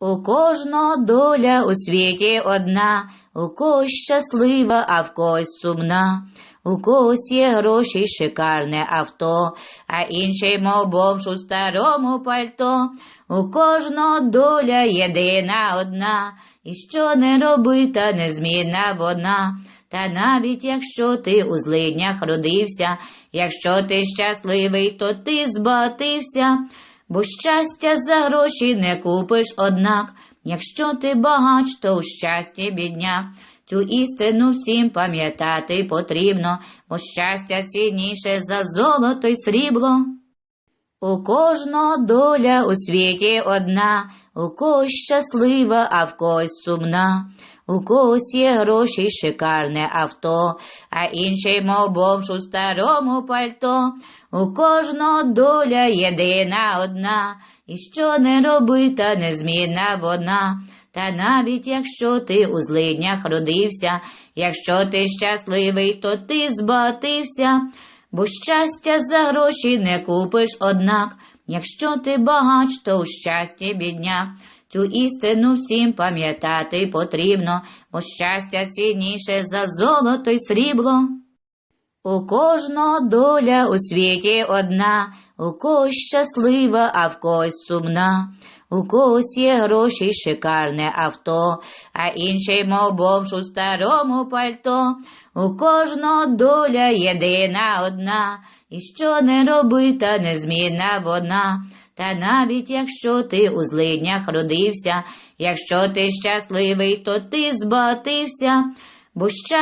У кожного доля у світі одна, у когось щаслива, а в когось сумна. У когось є гроші шикарне авто, а інший, мов бомж у старому пальто. У кожного доля єдина одна, і що не роби, та незмінна вона. Та навіть якщо ти у злиднях родився, якщо ти щасливий, то ти збагатився, бо щастя за гроші не купиш однак, якщо ти багач, то у щасті бідняк. Цю істину всім пам'ятати потрібно, бо щастя цінніше за золото й срібло. У кожного доля у світі одна, у когось щаслива, а в когось сумна. У когось є гроші шикарне авто, а інший, мов бомж у старому пальто. У кожного доля єдина одна, і що не роби, та незмінна вона. Та навіть якщо ти у злиднях родився, якщо ти щасливий, то ти збагатився, бо щастя за гроші не купиш однак, якщо ти багач, то у щасті бідняк. Цю істину всім пам'ятати потрібно, бо щастя цінніше за золото й срібло. У кожного доля у світі одна, у когось щаслива, а в когось сумна. У когось є гроші шикарне авто, а інший, мов бомж у старому пальто. У кожного доля єдина одна, і що не роби, та незмінна вона. Та навіть якщо ти у злиднях родився, якщо ти щасливий, то ти збагатився, бо щастя